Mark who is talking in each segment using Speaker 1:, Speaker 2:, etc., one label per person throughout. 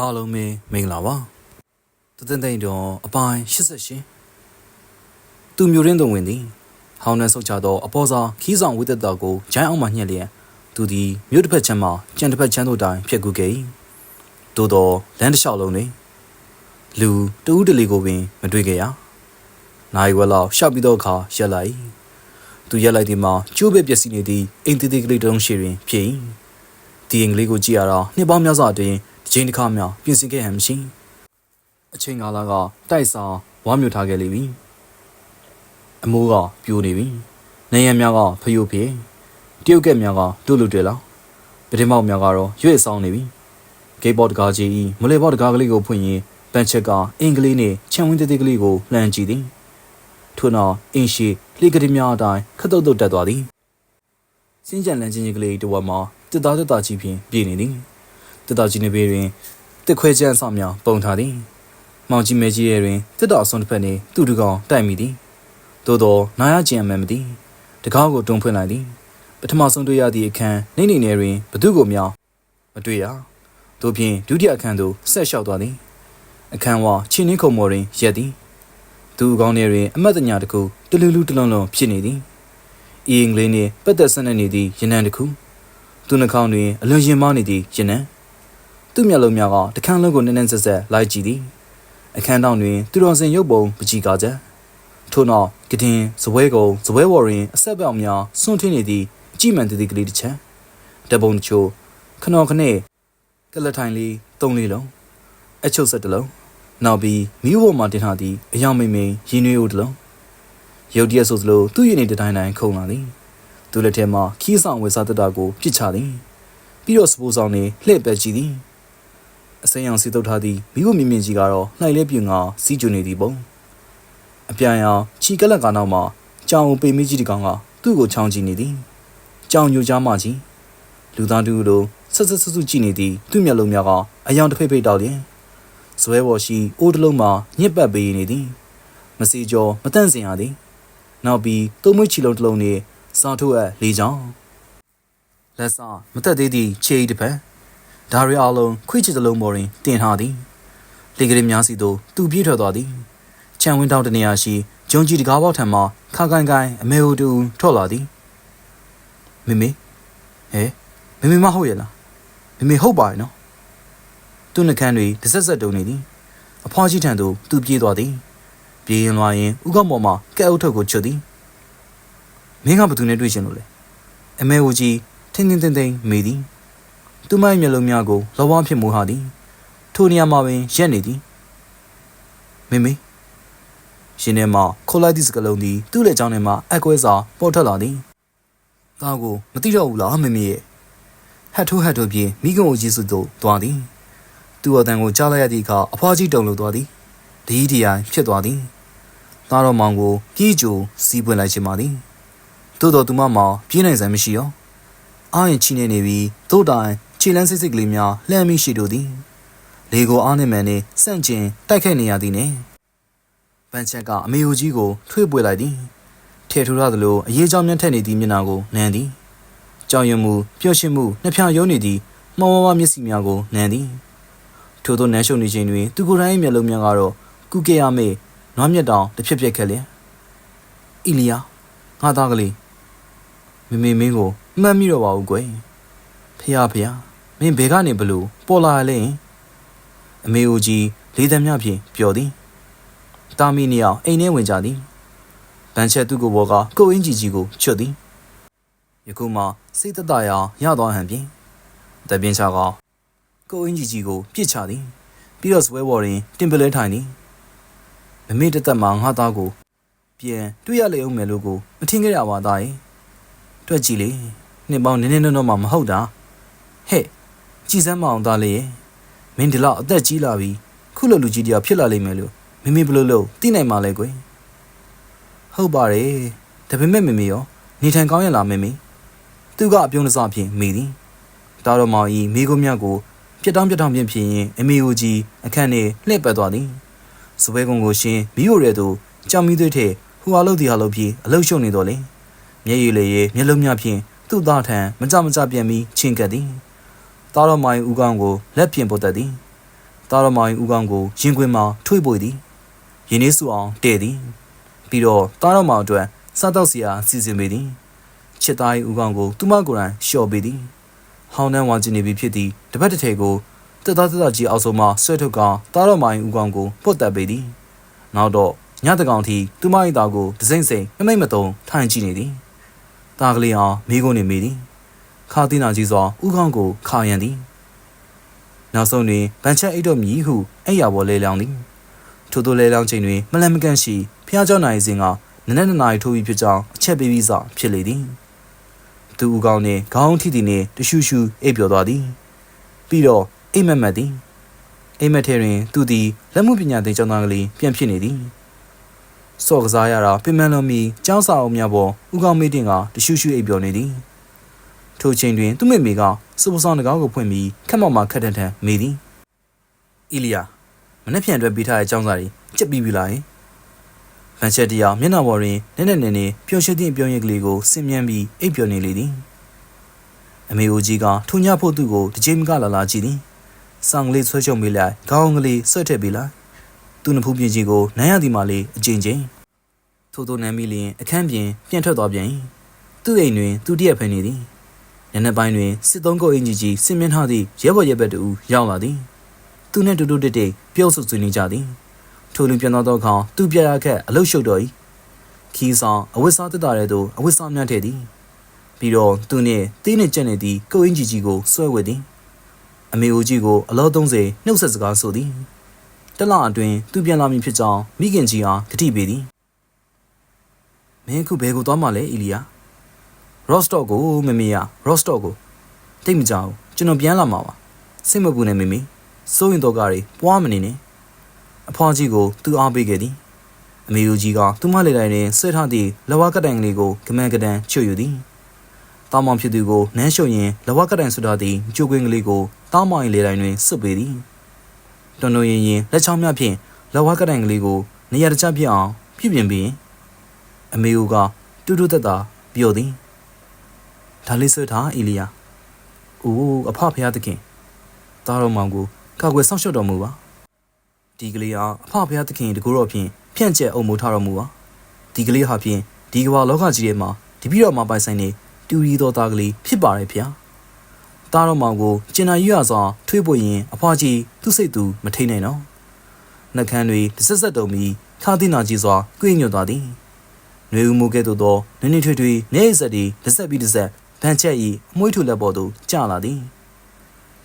Speaker 1: အားလုံးပဲမင်္ဂလာပါတသင်သိန်းတော်အပိုင်း88သူမျိုးရင်းသွဝင်သည်ဟောင်းနှံဆုတ်ချသောအပေါ်စာခီးဆောင်ဝိသက်တော်ကိုဂျိုင်းအောင်မှညှက်လျက်သူသည်မြို့တစ်ဖက်ချမ်းမှကြံတစ်ဖက်ချမ်းတို့တိုင်းဖြတ်ကူခဲ့၏သို့သောလမ်းတစ်လျှောက်လုံးတွင်လူတဦးတလီကိုပင်မတွေ့ခဲ့ရနိုင်ဝဲလောက်ရှောက်ပြီးသောအခါရက်လိုက်သူရက်လိုက်သည်မှာကျိုးပဲပျက်စီးနေသည့်အိမ်သေးသေးကလေးတစ်လုံးရှိတွင်ဖြစ်၏ဒီအင်္ဂလိပ်ကိုကြည့်ရတာနှစ်ပေါင်းများစွာအတွင်း တစ်ချိန်တစ်ခါမှပြင်ဆင်ခဲ့ဟန်မရှိအချိန်ကာလကတိုက်ဆောင်ဝါမျိုးထားခဲ့လိမ့်မည်အမိုးကပြိုနေပြီနေရံများကဖယိုးဖြစ်တရုတ်ကက်များကတို့လူတွေလောက်ပထမောက်များကတော့ရွေ့ဆောင်နေပြီဂိတ်ဘော့တကားကြီးဤမလဲဘော့တကားကလေးကိုဖွင့်ရင်ပန်ချက်ကအင်္ဂလိပ်နဲ့ခြံဝင်းသေးသေးကလေးကိုလှမ်းကြည့်သည်ထို့နောက်အင်းရှိလေကတိများအတိုင်းခတ်တုတ်တုတ်တက်သွားသည်စင်းကြံလန်းချင်းကြီးကလေးတစ်ဝက်မှာတစ်သားတစ်သားကြီးဖြင့်ပြည့်နေသည် တစ်သားကြီးနေပေတွင်တစ်ခွဲချမ်းဆောင်များပုံထားသည်မောင်ကြီးမဲကြီးရဲ့တွင်တစ်တော်အစွန်တစ်ဖက်နှင့်သူ့တကောင်တိုက်မိသည်သို့သောနာရကျင်အမှန်မသည်တကားကိုတွန်းဖွင့်လိုက်သည်ပထမဆုံးတွေ့ရသည့်အခန်းနေနေနေတွင်ဘသူကိုမျောမတွေ့ရသို့ဖြင့်ဒုတိယအခန်းသို့ဆက်လျှောက်သွားသည်အခန်းဝချင်းနှင်းခုံမော်တွင်ရက်သည်သူအကောင်းထဲတွင်အမတ်တညာတစ်ခုတလူလူတလုံးလုံးဖြစ်နေသည်အီအင်္ဂလိပ်နှင့်ပတ်သက်ဆက်နက်နေသည့်ရနံတစ်ခုသူနှာခေါင်းတွင်အလွန်ရင်မားနေသည့်ရနံ သူ့မျက်လုံးများကတခန်းလုံးကိုနည်းနည်းဆက်ဆက်လိုက်ကြည့်သည်အခန်းတောင်တွင်သူတော်စင်ရုပ်ပုံပကြီးကားချက်ထို့နောက်ကတင်ဇပွဲကုံဇပွဲဝေါ်တွင်အဆက်ပြောင်များစွန့်ထင်းနေသည့်အကြည့်မှန်တည်ကလေးတစ်ချက်တပုံတချို့ခနော်ခနဲ့ကလထိုင်လေးသုံးလေးလုံးအချုပ်ဆက်တစ်လုံးနောက်ပြီးမိဘပေါ်မှာတင်ထားသည့်အယောင်မိန်မိန်ရင်းနှွေးဦးတစ်လုံးရုတ်တရက်ဆိုသလိုသူ့ရည်နေတတိုင်းတိုင်းခုန်လာသည်သူလက်ထဲမှာခီးဆောင်ဝယ်စားတတာကိုပြစ်ချသည်ပြီးတော့စပိုးဆောင်နေလှည့်ပက်ကြည့်သည် အစိမ်းရောင်စီတုပ်ထားသည့်မိဖို့မြင်မြင်ကြီးကတော့လှိုက်လဲပြူငါစီးကျူနေသည်ပုံအပြန်ရောင်ခြီကလက်ကနောက်မှာကြောင်ပေမကြီးတကောင်ကသူ့ကိုချောင်းကြည့်နေသည်ကြောင်ညိုကြားမကြီးလူသားတူလိုဆက်ဆက်ဆဆကြည့်နေသည်သူ့မျက်လုံးများကအယောင်တစ်ဖိတ်ဖိတ်တောက်လျင်ဇွဲပေါ်ရှိအိုးတစ်လုံးမှာညစ်ပတ်ပေးနေသည်မစီကျော်မတန့်စင်ရသည်နောက်ပြီးသုံးမွေးချီလုံးတစ်လုံးနှင့်စားထုတ်အပ်လေးချောင်းလက်စမတက်သေးသည့်ခြေတစ်ဖက် ဒါရီအလုံးခွေးချစ်တစ်လုံးပေါ်တွင်တင်ထားသည်လေကလေးများစီသို့သူပြေးထွက်သွားသည်ခြံဝင်းတောင်တနေရာရှိဂျုံကြီးတကားပေါက်ထံမှခါကိုင်ကိုင်အမေဟိုတူထွက်လာသည်မေမေဟဲမေမေမဟုတ်ရဲ့လားမေမေဟုတ်ပါရဲ့နော်သူ့နှကန်းတွေတစ်ဆက်ဆက်တုံနေသည်အဖွားကြီးထံသို့သူပြေးသွားသည်ပြေးရင်လာရင်ဥကောက်ပေါ်မှကဲအုပ်ထုတ်ကိုချွတ်သည်မင်းကဘသူနဲ့တွေ့ချင်လို့လဲအမေဟိုကြီးထင်းထင်းထင်းထင်းမေးသည် သူမရဲ့မျက်လုံးများကိုလောဝါဖြစ်မူဟာသည်ထိုနေရာမှာပင်ရက်နေသည်မေမေရှင်ထဲမှာခိုးလိုက်သည့်စကလုံးသည်သူ့လက်ချောင်းထဲမှအကွဲစာပေါ်ထွက်လာသည်။ဒါကိုမသိတော့ဘူးလားမမေရဲ့ဟတ်ထိုးဟတ်ထိုးပြေးမိကုံကိုယေစုသို့သွားသည်။သူ့အတန်ကိုကြားလိုက်ရသည့်အခါအဖွားကြီးတုံလို့သွားသည်။ဒီဒီယိုင်ဖြစ်သွားသည်။သားတော်မောင်ကိုပြေးကြိုစီးပွင့်လိုက်ချင်ပါသည်။သို့တော်သူမမောင်ပြေးနိုင်စမ်းမရှိရော။အားရင်ချီနေနေပြီးသို့တိုင် ခြေလန်းစိတ်စိတ်ကလေးများလှမ်းမိရှိတို့သည်။လေကိုအားနဲ့မှန်နေစန့်ကျင်တိုက်ခိုက်နေရသည်နဲ့ပန်းချက်ကအမေယိုကြီးကိုထွေးပွေလိုက်သည်ထဲထူရသလိုအရေးကြောင်းမြတ်ထက်နေသည့်မျက်နှာကိုနမ်းသည်ကြောင်ရွံမှုပျော့ရှင်းမှုနှစ်ဖြာရုံးနေသည့်မောမောမမျက်စိများကိုနမ်းသည်ထို့သောနမ်းရှုံနေခြင်းတွင်သူကိုယ်တိုင်ရဲ့မျက်လုံးများကတော့ကုကေရမေနွားမြက်တောင်တစ်ဖြက်ဖြက်ခက်လျက်အီလီယာငါသားကလေးမမေမင်းကိုမှတ်မိတော့ပါဘူးကွယ်ဖះဖះ မင်းဘယ်ကနေဘလို့ပေါ်လာလဲအမေအိုကြီးလေးသက်မြဖြင့်ပျော်သည်တာမီနီအောင်အိမ်ထဲဝင်ကြသည်ဗန်ချက်သူ့ကိုဘောကကိုအင်းကြီးကြီးကိုချွတ်သည်ယခုမှစိတ်တတရာရသွားဟန်ပြင်တပင်းချကကိုအင်းကြီးကြီးကိုပြစ်ချသည်ပြီးတော့စပွဲဘော်တွင်တင်ပလဲထိုင်သည်မမေ့တသက်မှငါသားကို ပြန်တွေ့ရလေအောင်မယ်လို့ကိုမထင်ကြရပါသားရဲ့တွက်ကြည့်လေနှစ်ပေါင်းနည်းနည်းတော့တော့မှမဟုတ်တာဟဲ့ ကြည်စမ်းမအောင်သားလေးရဲ့မင်းဒီလောက်အသက်ကြီးလာပြီခုလိုလူကြီးတယောက်ဖြစ်လာလိမ့်မယ်လို့မမေဘလို့လို့သိနိုင်မှာလဲကွယ်ဟုတ်ပါတယ်ဒါပေမဲ့မမေရောနေထိုင်ကောင်းရလားမမေသူကအပြုံးတစဖြင့်မေသည်တာတော်မောင်ဤမိကိုမြတ်ကိုပြက်တောင်းပြက်တောင်းဖြင့်ဖြစ်ရင်အမေကိုကြီးအခန့်နေလှည့်ပတ်သွားသည်စပွဲကုံကိုရှင်မိရိုရဲသူကြောင်မီသွေးထဲဟူအားလို့ဒီဟာလို့ပြီးအလုရှုံနေတော့လေမျက်ရည်လေရေမျက်လုံးများဖြင့်သူ့သားထံမကြမကြပြန်ပြီးချင်းကပ်သည် တာတော်မောင်ဦးကောင်းကိုလက်ဖြင့်ပုတ်သက်သည်တာရမိုင်းဦးကောင်းကိုရင်ခွင်မှာထွေးပွေသည်ရင်းနှီးစုအောင်တဲ့သည်ပြီးတော့တာရမောင်အတွက်စားတော့စရာစီစဉ်ပေသည်ချစ်သား၏ဦးကောင်းကိုသူမကိုယ်တိုင်လျှော့ပေးသည်ဟောင်းနှမ်းဝါကျင်နေပြီဖြစ်သည်တပတ်တစ်ထည်ကိုတက်သားတက်သားကြီးအောက်ဆုံးမှဆွဲထုတ်ကတာရမိုင်းဦးကောင်းကိုပုတ်တက်ပေသည်နောက်တော့ညတကောင်ထိသူမ၏သားကိုဒစိမ့်စိမ့်မမိတ်မတုံထိုင်ကြည့်နေသည်သားကလေးအောင်မိကုန်းနေမိသည် ခါသီးနာကြီးစွာဥကောင်းကိုခါရန်သည်နောက်ဆုံးတွင်ဗန်ချက်အိတ်တော်မြည်ဟုအဲ့ရပေါ်လဲလောင်သည်ထို့သောလဲလောင်ချိန်တွင်မလန်မကန်ရှိဖျားကြောနိုင်စဉ်ကနနက်နနာရီထိုးပြီးဖြစ်ကြောင်းအချက်ပေးပြီးစဖြစ်လေသည်သူဦးကောင်းနှင့်ခေါင်းထိသည်နှင့်တရှူရှူအိပ်ပျော်သွားသည်ပြီးတော့အိမ်မက်မက်သည်အိမ်မက်ထဲတွင်သူသည်လက်မှုပညာသင်ကျောင်းသားကလေးပြန်ဖြစ်နေသည်စော့ကစားရတာပင်မလွန်မီကျောင်းစာအုပ်များပေါ်ဦးကောင်းမေးတင်ကတရှူရှူအိပ်ပျော်နေသည် ထိုချိန်တွင်သူ့မိမိကစူပဆောင်တကားကိုဖွင့်ပြီးခက်မောက်မှခက်ထန်ထန်မေးသည်အီလီယာမနေ့ပြန်အတွက်ပေးထားတဲ့ကျောင်းစာတွေကြက်ပြီးပြီလားယင်။ဗန်ချက်တရားမျက်နှာပေါ်တွင်နက်နက်နဲနဲပျော်ရွှင်သည့်ပြောင်းရည်ကလေးကိုဆင်မြန်းပြီးအိပ်ပျော်နေလေသည်။အမေအိုကြီးကထုံညဖို့သူ့ကိုတစ်ချိန်မကလာလာကြည့်သည်။ဆောင်ကလေးဆွဲချုပ်မိလိုက်ခေါင်းကလေးဆွဲထည့်ပေးလိုက်။သူ့နဖူးပြင်ကြီးကိုနမ်းရသည်မှလေးအကျဉ်းချင်းထို့သောနမ်းမိလျင်အခန်းပြင်ပြန်ထွက်သွားပြန်၏။သူ့အိမ်တွင်သူတည့်ရဖန်နေသည်။ ညနေပိုင်းတွင်စစ်သုံးကုတ်အင်ကြီးကြီးဆင်မြန်းထားသည့်ရဲဘော်ရဲဘက်တူရောက်လာသည်။သူနှင့်တူတူတိတ်တိတ်ပြုတ်ဆုပ်ဆွေးနေကြသည်။ထိုလူပြန်သွားသောအခါသူပြရခက်အလုတ်ရှုပ်တော်၏ခီးဆောင်အဝတ်စားတက်တာတဲ့သို့အဝတ်စားများထည့်သည်ပြီးတော့သူနှင့်တင်းနှင့်ကြက်နေသည့်ကုတ်အင်းကြီးကြီးကိုဆွဲဝဲသည်အမေအိုကြီးကိုအလော30နှုတ်ဆက်စကားဆိုသည်တလအတွင်းသူပြန်လာမည်ဖြစ်ကြောင်းမိခင်ကြီးအားကတိပေးသည်မင်းခုဘယ်ကိုသွားမှလဲအီလီယာ ရော့စတော့ကိုမမေယာရော့စတော့ကိုတိတ်မကြောက်ကျွန်တော်ပြန်လာမှာပါစိတ်မပူနဲ့မေမေစိုးရင်တော့ကားတွေပွားမနေနဲ့အဖွားကြီးကိုသူအားပေးခဲ့သည်အမေဦးကြီးကသူမလေတိုင်းတွင်ဆွဲထားသည့်လဝကတိုင်ကလေးကိုကမန်းကတန်ချွတ်ယူသည်တောင်းမောင်ဖြစ်သူကိုနမ်းရှုံရင်လဝကတိုင်ဆွထားသည့်ကြိုကွင်းကလေးကိုတောင်းမောင်၏လေတိုင်းတွင်ဆွတ်ပေးသည်တွန်တွန်ရင်ရင်လက်ချောင်းများဖြင့်လဝကတိုင်ကလေးကိုနေရာတကျပြစ်အောင်ပြုပြင်ပြီးအမေဦးကတူတူတက်တာပြောသည် ဒါလေးဆွထားအီလီယာအိုးအဖဖရားသခင်သားတော်မောင်ကိုကောက်ွယ်ဆောက်ရှောက်တော်မူပါဒီကလေးဟာအဖဖရားသခင်တကူတော်ဖြင့်ဖြန့်ကျက်အုံမိုးထားတော်မူပါဒီကလေးဟာဖြင့်ဒီကမ္ဘာလောကကြီးထဲမှာဒီပြီးတော့မှပိုင်ဆိုင်နေတူရီတော်သားကလေးဖြစ်ပါရဲ့ဗျာတားတော်မောင်ကိုကျင်နာရွရစွာထွေးပွေရင်အဖွားကြီးသူ့စိတ်သူမထိန်နိုင်တော့နှကန်းတွေတစ်ဆက်ဆက်တုံပြီးခါတိနာကြီးစွာကြွေးညွတ်သွားသည်ຫນွေဦးမိုးကဲ့သို့သောနင်းနေထွေထွေနေရဆက်ဒီတစ်ဆက်ပြီးတစ်ဆက် ဗန်ချက်ဤအမွှေးထူလက်ပေါ်သို့ကျလာသည်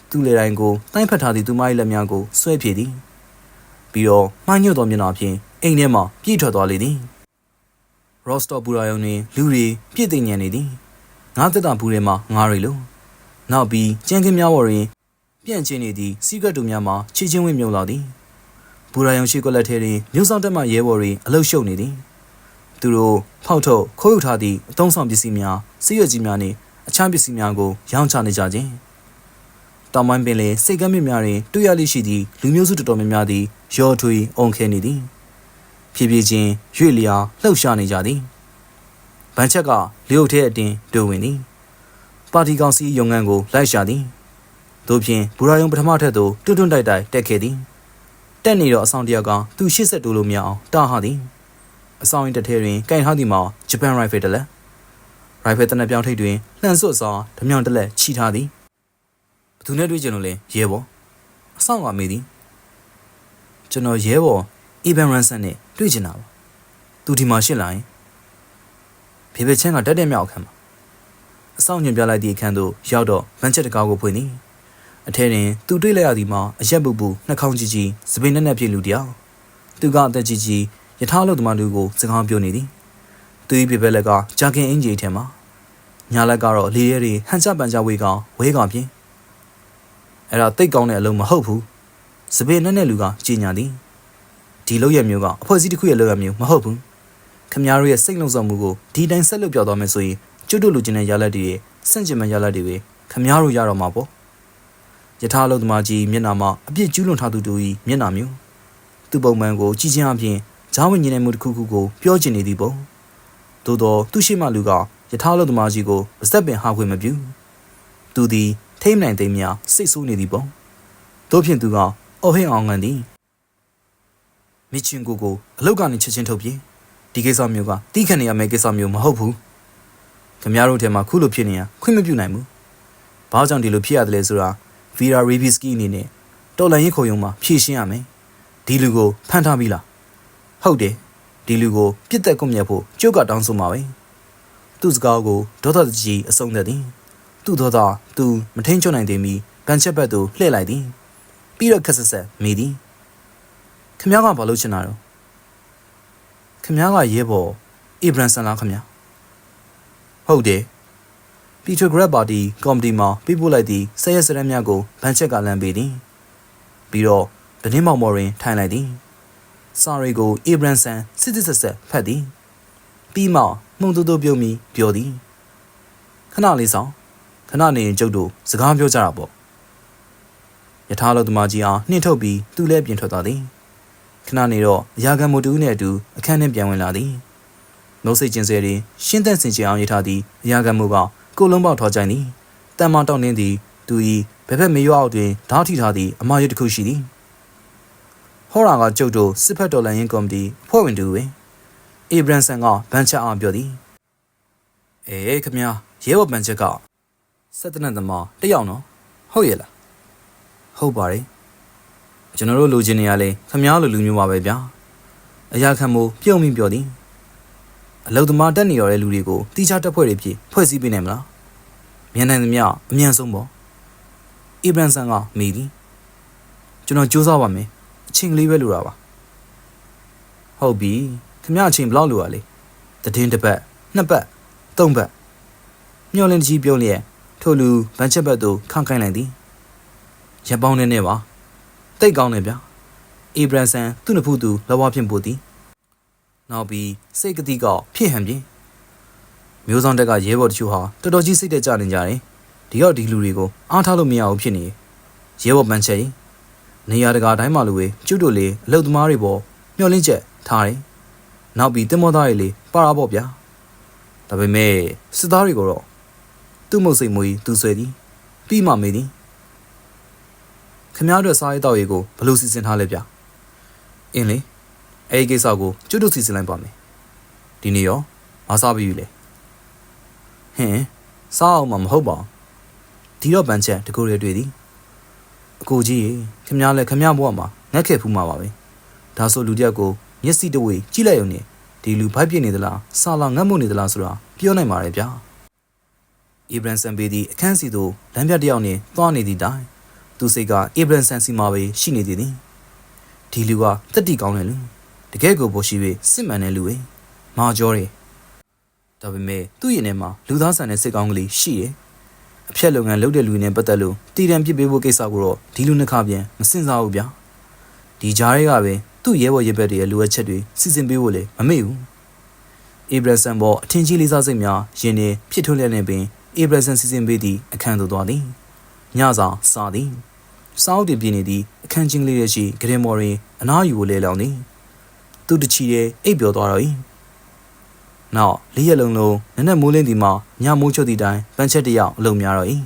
Speaker 1: သူ့လေတိုင်းကိုတိုင်းဖက်ထားသည့်သူမ၏လက်များကိုဆွဲပြေသည်ပြီးတော့မှညွတ်သောမျက်နှာဖြင့်အိမ်ထဲမှပြေးထွက်သွားလေသည်ရော့စတော့ဘူရာယုံတွင်လူတွေပြည့်သိညံနေသည်ငါးသက်တာဘူးထဲမှငါးရီလိုနောက်ပြီးကျန်းကင်းများပေါ်တွင်ပြန့်ကျင်းနေသည့်စီကတ်တူများမှချီချင်းဝင်းမြုံလာသည်ဘူရာယုံရှိကွက်လက်ထဲတွင်မြို့ဆောင်တက်မှရဲဘော်တွေအလုရှုပ်နေသည် သူတို့ဖောက်ထုတ်ခိုးယူထားသည့်အသုံးဆောင်ပစ္စည်းများစီးရွက်ကြီးများနှင့်အခြားပစ္စည်းများကိုရောင်းချနေကြခြင်းတောင်ပိုင်းပင်လယ်စိတ်ကမ်းမြစ်များတွင်တွေ့ရလိရှိသည့်လူမျိုးစုတော်တော်များများသည်ရောထွေးအုံခဲနေသည်ဖြည်းဖြည်းချင်းရွေ့လျာလှုပ်ရှားနေကြသည်ဗန်ချက်ကလျုပ်ထဲအတင်းဒိုဝင်သည်ပါတီကောင်စီရုံငန်းကိုလိုက်ရှာသည်တို့ဖြင့်ဘူရာယုံပထမထက်သို့တွန်းတွန်းတိုက်တိုက်တက်ခဲ့သည်တက်နေတော့အဆောင်တယောက်ကသူရှေ့ဆက်တိုးလို့မရအောင်တားဟသည် အဆောင်ရင်တစ်ထဲတွင်ကင်ထားသည်မှာဂျပန်ရိုင်ဖယ်တစ်လက်ရိုင်ဖယ်တနက်ပြောင်းထိပ်တွင်လှန်စွတ်စွာဓမြောင်တစ်လက်ချီထားသည်ဘသူနဲ့တွေ့ကြလို့လဲရဲဘော်အဆောင်ကမေးသည်ကျွန်တော်ရဲဘော်အီဗန်ရန်ဆန်နဲ့တွေ့ချင်တာပါသူဒီမှာရှစ်လာရင်ဖေဖေချန်းကတက်တဲ့မြောက်အခန်းမှာအဆောင်ညွန်ပြလိုက်သည့်အခန်းသို့ရောက်တော့ဗန်ချက်တကားကိုဖွင့်သည်အထဲတွင်သူတွေ့လိုက်ရသည်မှာအရက်ပူပူနှာခေါင်းကြီးကြီးစပင်းနဲ့နဲ့ပြည့်လူတယောက်သူကအသက်ကြီးကြီး ယထာလို့သမားလူကိုစကားပြောနေသည်သူ၏ပြပက်လက်ကဂျာကင်အင်ဂျီထဲမှာညာလက်ကတော့လေရဲတွေဟန်ချပန်ချဝေးကောင်ဝဲကောင်ပြင်းအဲ့ဒါတိတ်ကောင်းတဲ့အလုံးမဟုတ်ဘူးစပင်းနဲ့နဲ့လူကကြီးညာသည်ဒီလောက်ရမျိုးကအဖွဲ့အစည်းတစ်ခုရဲ့လောက်ရမျိုးမဟုတ်ဘူးခမ ्या တို့ရဲ့စိတ်လုံဆောင်မှုကိုဒီတိုင်းဆက်လုပ်ပြောသွားမယ်ဆိုရင်ကျွတ်တို့လူချင်းတဲ့ရလက်တွေရဲ့စန့်ကျင်မဲ့ရလက်တွေပဲခမ ्या တို့ရတော့မှာပေါ့ယထာလုသမားကြီးမျက်နှာမှာအပြစ်ကျူးလွန်ထားသူတို့၏မျက်နှာမျိုးသူ့ပုံမှန်ကိုကြည်ချင်းအပြင် ဂျားဝင်ញင်မှုတစ်ခုခုကိုပြောချင်နေသည်ပေါ့သို့တော့သူ့ရှိမှလူကယထာလုသမားကြီးကိုပါဇက်ပင်ဟာခွင့်မပြုသူသည်ထိမ့်နိုင်သိမ်းများစိတ်ဆိုးနေသည်ပေါ့တို့ဖြင့်သူကအော်ဟင်းအောင်ငံသည်မိချင်းကိုကိုအလောက်ကနေချက်ချင်းထုတ်ပြေးဒီကိစ္စမျိုးကတီးခတ်နေရမယ့်ကိစ္စမျိုးမဟုတ်ဘူးခင်ဗျားတို့ထဲမှာခုလိုဖြစ်နေရခွင့်မပြုနိုင်ဘူးဘာကြောင့်ဒီလိုဖြစ်ရတယ်လဲဆိုတာဗီရာရီဗီစကီအနေနဲ့တော်လန်ရင်ခုံရုံမှာဖြည့်ရှင်းရမယ်ဒီလူကိုဖမ်းထားပြီလား ဟုတ်တယ်ဒီလူကိုပြစ်သက်ကွပ်မျက်ဖို့ကျုပ်ကတောင်းဆိုမှာပဲသူ့စကားကိုဒေါသတကြီးအဆုံးသက်သည်သူ့သောသာသူမထိန်ချွတ်နိုင်သေးမီဗန်ချက်ဘက်သို့လှည့်လိုက်သည်ပြီးတော့ခက်ဆက်ဆက်မိသည်ခမ ्या ကဘာလို့ချင်တာတော့ခမ ्या ကရဲဘော်အီဘရန်ဆန်လားခမ ्या ဟုတ်တယ်ပီထဂရက်ပါတီကော်မတီမှာပြပို့လိုက်သည့်ဆက်ရက်စရက်များကိုဗန်ချက်ကလမ်းပေးသည်ပြီးတော့ဒနင်းမောင်မော်ရင်ထိုင်လိုက်သည် စာရီကိုအီဘရန်ဆန်စစ်စစ်ဆက်ဆက်ဖတ်သည်ပြီးမှမှုန်တူတူပြုံးပြီးပြောသည်ခဏလေးဆောင်ခဏနေရင်ကျုပ်တို့စကားပြောကြတာပေါ့ယထာလောသမားကြီးအားနှင်ထုတ်ပြီးသူ့လည်းပြင်ထွက်သွားသည်ခဏနေတော့အရာခံမိုတူးနှင့်အတူအခန်းထဲပြန်ဝင်လာသည်နှုတ်စိတ်ကျင်စေတွင်ရှင်းသက်စင်ကြယ်အောင်ရထားသည့်အရာခံမိုကကိုလုံးပေါက်ထော်ကြိုင်သည်တန်မောင်တောင်းနှင်းသည်သူ၏ဘက်ဘက်မေရွာအောက်တွင်ဓာတ်ထိထားသည့်အမာရွတ်တစ်ခုရှိသည် ဟောရာကကျုပ်တို့စစ်ဖက်တော်လှန်ရေးကော်မတီဖွဲ့ဝင်တူတွင်အေဘရန်ဆန်ကဗန်ချက်အောင်ပြောသည်အေးခမရဲဘော်ဗန်ချက်ကဆက်တနတ်သမားတယောက်နော်ဟုတ်ရဲ့လားဟုတ်ပါတယ်ကျွန်တော်တို့လူချင်းနေရလဲခမားလိုလူမျိုးပါပဲဗျာအရာခံမို့ပြုံးပြီးပြောသည်အလုသမားတက်နေရတဲ့လူတွေကိုတီချာတက်ဖွဲ့တွေဖြစ်ဖွဲ့စည်းပေးနိုင်မလားမြန်နိုင်သမျှအမြန်ဆုံးပေါ့အီဘရန်ဆန်ကမိသည်ကျွန်တော်စူးစမ်းပါမယ် အချိန်ကလေးပဲလိုတာပါဟုတ်ပြီခမအချိန်ဘယ်လောက်လိုရလဲတည်င်းတစ်ပတ်နှစ်ပတ်သုံးပတ်မျောလင်းကြီးပြုံးလျက်ထို့လူဗန်ချက်ဘက်သို့ခန့်ခိုင်းလိုက်သည်ရပောင်းနေနေပါတိတ်ကောင်းနေဗျာအီဘရန်ဆန်သူ့နှစ်ဖူးသူလောဘဖြင့်ပို့သည်နောက်ပြီးစိတ်ကတိကဖြစ်ဟန်ပြင်မျိုးဆောင်တက်ကရဲဘော်တချို့ဟာတော်တော်ကြီးစိတ်တက်ကြနေကြတယ်ဒီတော့ဒီလူတွေကိုအားထားလို့မရဘူးဖြစ်နေရဲဘော်ပန်းချက်ရင် နေရာတကာတိုင်းမှာလူတွေကျွတ်တို့လေအလုတ်သမားတွေပေါ်မျောလင်းချက်ထားတယ်နောက်ပြီးတင်မောသားတွေလေပါတာပေါ့ဗျာဒါပေမဲ့စစ်သားတွေကိုတော့သူ့မုတ်စိတ်မွေးသူဆွဲသည်ပြီးမှမေးသည်ခမားတို့စားရေးတောက်ရေးကိုဘယ်လိုစီစဉ်ထားလဲဗျအင်းလေအဲဒီကိစ္စကိုကျွတ်တို့စီစဉ်လိုက်ပါမယ်ဒီနေ့ရောမစားပြီးလေဟင်စားအောင်မမဟုတ်ပါဘူးဒီတော့ပန်းချက်တကူရတွေ့သည် အကိုကြီးရေခမားလည်းခမားဘဝမှာငက်ခဲ့ဖူးမှာပါပဲဒါဆိုလူတယောက်ကိုမျက်စိတဝေကြည့်လိုက်ရုံနဲ့ဒီလူဘိုက်ပြစ်နေသလားစာလာငတ်မှုနေသလားဆိုတာပြောနိုင်ပါတယ်ဗျာအီဘရန်ဆန်ဘေးဒီအခန်းစီသို့လမ်းပြတစ်ယောက်နဲ့သွားနေသည့်တိုင်သူစိတ်ကအီဘရန်ဆန်စီမှာပဲရှိနေသေးသည်ဒီလူကတက်တီကောင်းတယ်လူတကယ်ကိုပိုရှိ၍စစ်မှန်တဲ့လူပဲမာကျော်တယ်ဒါပေမဲ့သူ့ရင်ထဲမှာလူသားဆန်တဲ့စိတ်ကောင်းကလေးရှိတယ် အဖြက်လုပ်ငန်းလုပ်တဲ့လူတွေနဲ့ပတ်သက်လို့တည်တံပြစ်ပေးဖို့ကိစ္စကိုတော့ဒီလူနှစ်ခါပြန်မစင်စားဘူးဗျာဒီကြားတွေကပဲသူ့ရဲဘော်ရဲဘက်တွေရဲ့လိုအပ်ချက်တွေစီစဉ်ပေးဖို့လေမမေ့ဘူးအေဘရဆန်ပေါ်အထင်ကြီးလေးစားစိတ်များယင်းနေဖြစ်ထွန်းလျက်နေပင်အေဘရဆန်စီစဉ်ပေးသည့်အခန်းသို့သွားသည်ညစာစားသည်စောင်းတင်ပြနေသည့်အခန်းချင်းလေးရဲ့ရှိဂရင်မော်ရင်အနားယူကိုလဲလောင်သည်သူတချီရဲ့အိပ်ပျော်သွားတော့၏ နောက်လေးရက်လုံးလုံးနက်နက်မိုးလင်းဒီမှာညမိုးချုပ်သည့်တိုင်ပန်းချက်တယောက်အလုံးများတော့၏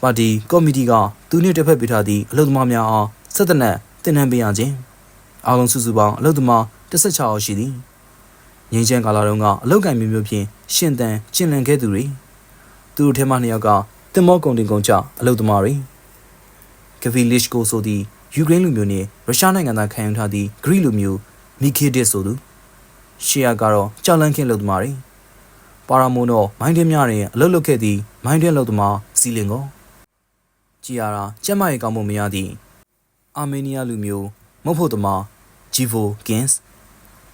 Speaker 1: ပါတီကော်မတီကသူနှင့်တစ်ဖက်ပြထားသည့်အလုပ်သမားများအားဆက်တနက်တင်နန်းပေးရခြင်းအားလုံးစုစုပေါင်းအလုပ်သမား16ယောက်ရှိသည်ငင်းချမ်းကာလာတုန်းကအလုတ်ကင်မျိုးမျိုးဖြင့်ရှင်တန်ကျင်လန်ခဲ့သူတွေသူတို့ထဲမှနှစ်ယောက်ကတင်မောကုံတင်ကုံကြအလုတ်သမားတွေကဗီလစ်ကိုဆိုသည့်ယူကရိန်းလူမျိုးနှင့်ရုရှားနိုင်ငံသားခံယူထားသည့်ဂရိလူမျိုးမီခေဒစ်ဆိုသူ ရှီယာကတော့ကြောက်လန့်ခင်းအလုတ်သမားတွေပါရာမိုတော့မိုင်းတင်းများတွင်အလုတ်လုတ်ခဲ့သည့်မိုင်းတင်းအလုတ်သမားစီလင်ကိုကြည်ရတာကျက်မရေကောင်းမှုမရသည့်အာမေးနီးယားလူမျိုးမဟုတ်ဖို့သမားဂျီဗိုကင်းစ်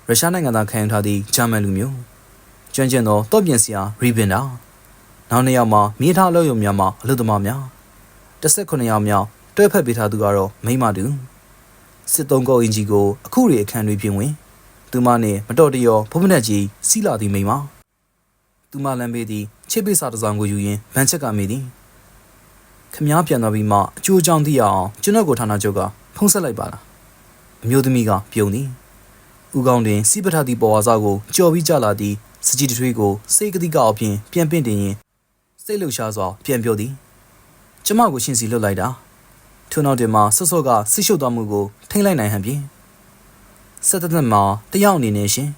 Speaker 1: ရုရှားနိုင်ငံသားခံယူထားသည့်ဂျာမန်လူမျိုးကျွမ်းကျင်သောတော့ပြင်စရာရီဘင်တာနောက်နှစ်ယောက်မှာမြေထားအလုပ်ရုံများမှာအလုပ်သမားများ18ယောက်မြောက်တွဲဖက်ပေးထားသူကတော့မိမတူစစ်သုံးကုတ်အင်ဂျီကိုအခုတွေအခန်းတွေပြင်ဝင် သူမနဲ့မတော်တရောဘုံမနက်ကြီးစီးလာသည်မိမသူမလမ်းပေးသည်ချစ်ပိစာတစ်စောင်ကိုယူရင်းဗန်ချက်ကမေးသည်ခမားပြန်သွားပြီးမှအကျိုးကြောင့်သိရအောင်ကျွန်တော်ကိုဌာနချုပ်ကဖုံးဆက်လိုက်ပါလားအမျိုးသမီးကပြုံသည်ဥကောင်းတွင်စီးပထသည့်ပေါ်ဝါစာကိုကြော်ပြီးကြလာသည့်စကြည်တထွေးကိုစိတ်ကတိကအပြင်ပြန်ပင့်တင်ရင်စိတ်လှုပ်ရှားစွာပြန်ပြောသည်ကျမကိုရှင်စီလွတ်လိုက်တာထို့နောက်တွင်မှဆော့ဆော့ကဆိတ်ရှုပ်သွားမှုကိုထိမ့်လိုက်နိုင်ဟန်ဖြင့် ဆက်သက်သက်မှာတယောက်အနေနဲ့ရှင်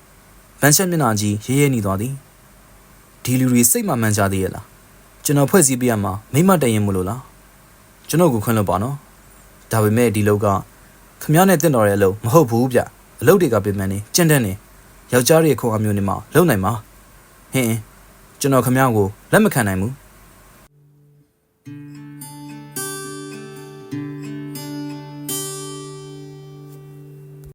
Speaker 1: ဗန်ချက်မျက်နှာကြီးရဲရဲနေသွားသည်ဒီလူတွေစိတ်မှမှန်ကြသေးရဲ့လားကျွန်တော်ဖွဲ့စည်းပြရမှာမိမတရင်မလို့လားကျွန်တော်ကိုခွင့်လွှတ်ပါနော်ဒါပေမဲ့ဒီလောက်ကခမည်းနဲ့တင့်တော်တဲ့အလုပ်မဟုတ်ဘူးဗျအလုပ်တွေကပြင်မှန်နေကြမ်းတမ်းနေယောက်ျားတွေခုံအမျိုးနေမှာလုံနိုင်မှာဟင်းကျွန်တော်ခမည်းကိုလက်မခံနိုင်ဘူး